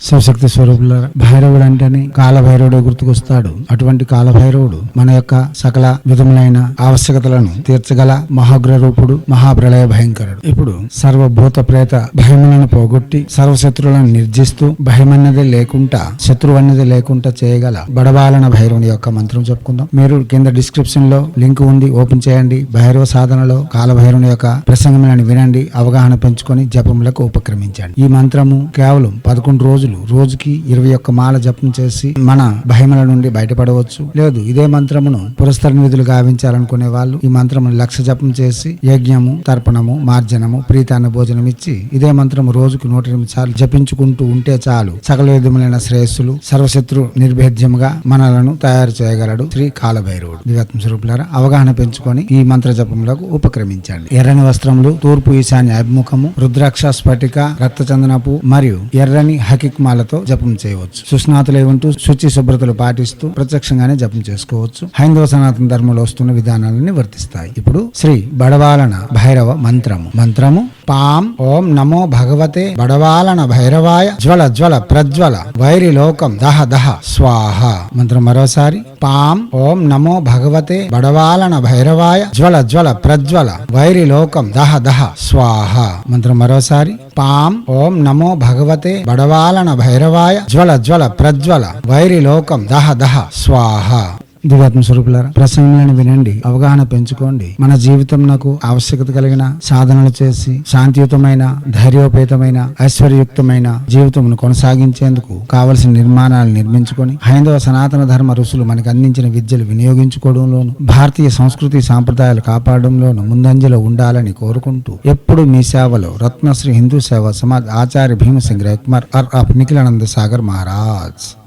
శివశక్తి స్వరూపుల భైరవుడు అంటేనే కాలభైరవుడు గుర్తుకొస్తాడు. అటువంటి కాలభైరవుడు మన యొక్క సకల విధములైన ఆవశ్యకతలను తీర్చగల మహాగ్ర రూపుడు మహాప్రళయ భయంకరుడు. ఇప్పుడు సర్వభూత ప్రేత భయములను పోగొట్టి సర్వశత్రువులను నిర్జిస్తూ భయమన్నది లేకుండా శత్రువు అన్నది లేకుండా చేయగల బడబాలన భైరవుని యొక్క మంత్రం చెప్పుకుందాం. మీరు కింద డిస్క్రిప్షన్లో లింక్ ఉంది ఓపెన్ చేయండి. భైరవ సాధనలో కాలభైరవుని యొక్క ప్రసంగములను వినండి అవగాహన పెంచుకొని జపములకు ఉపక్రమించండి. ఈ మంత్రము కేవలం పదకొండు రోజులు రోజుకి ఇరవై ఒక్క మాల జపం చేసి మన భయముల నుండి బయటపడవచ్చు. లేదు ఇదే మంత్రమును పురస్కర నిధులు గావించాలనుకునే వాళ్ళు ఈ మంత్రమును లక్ష జపం చేసి యజ్ఞము తర్పణము మార్జనము ప్రీతాన్న భోజనం ఇచ్చి ఇదే మంత్రము రోజుకు నూట ఎనిమిది సార్లు జపించుకుంటూ ఉంటే చాలు. సకల విధములైన శ్రేయస్సులు సర్వశత్రు నిర్భేద్యముగా మనలను తయారు చేయగలడు శ్రీ కాలభైరవుడు. దివ్యాత్మ స్వరూపులారా అవగాహన పెంచుకొని ఈ మంత్ర జపములకు ఉపక్రమించండి. ఎర్రని వస్త్రములు తూర్పు ఈశాన్య అభిముఖము రుద్రాక్ష స్ఫటిక రక్తచందనపు మరియు ఎర్రని మాలతో జపం చేయవచ్చు. సుస్నాతులై ఉంటూ శుచి శుభ్రతలు పాటిస్తూ ప్రత్యక్షంగానే జపం చేసుకోవచ్చు. హైందవ సనాతన ధర్మంలో వస్తున్న విధానాలని వర్తిస్తాయి. ఇప్పుడు శ్రీ బడవాలన భైరవ మంత్రము. మంత్రము పాం ఓం నమో భగవతే బడవాలన భైరవాయ జ్వల జ్వల ప్రజ్వల వైరి లోకం దహ దహ స్వాహ. మంత్రం మరోసారి. పాం ఓం నమో భగవతే బడవాలన భైరవాయ జ్వల జ్వల ప్రజ్వల వైరి లోకం దహ దహ స్వాహ. మంత్రం మరోసారి. పాం ఓం నమో భగవతే బడవాలన భైరవాయ జ్వల జ్వల ప్రజ్వల వైరి లోకం దహ దహ స్వాహ. దివ్యాత్మ స్వరూపులారా ప్రసంగాలను వినండి అవగాహన పెంచుకోండి. మన జీవితం నాకు ఆవశ్యకత కలిగిన సాధనలు చేసి శాంతియుతమైన ధైర్యోపేతమైన ఐశ్వర్యుక్తమైన జీవితమును కొనసాగించేందుకు కావలసిన నిర్మాణాలు నిర్మించుకొని హైందవ సనాతన ధర్మ ఋషులు మనకు అందించిన విద్యలు వినియోగించుకోవడంలోను భారతీయ సంస్కృతి సాంప్రదాయాలు కాపాడంలోను ముందంజలో ఉండాలని కోరుకుంటూ ఎప్పుడు మీ సేవలో రత్నశ్రీ హిందూ సేవ సమాజ్ ఆచార్య భీమసింగ్ కుమార్ అర్ ఆఫ్ నిఖిలానంద సాగర్ మహారాజ్.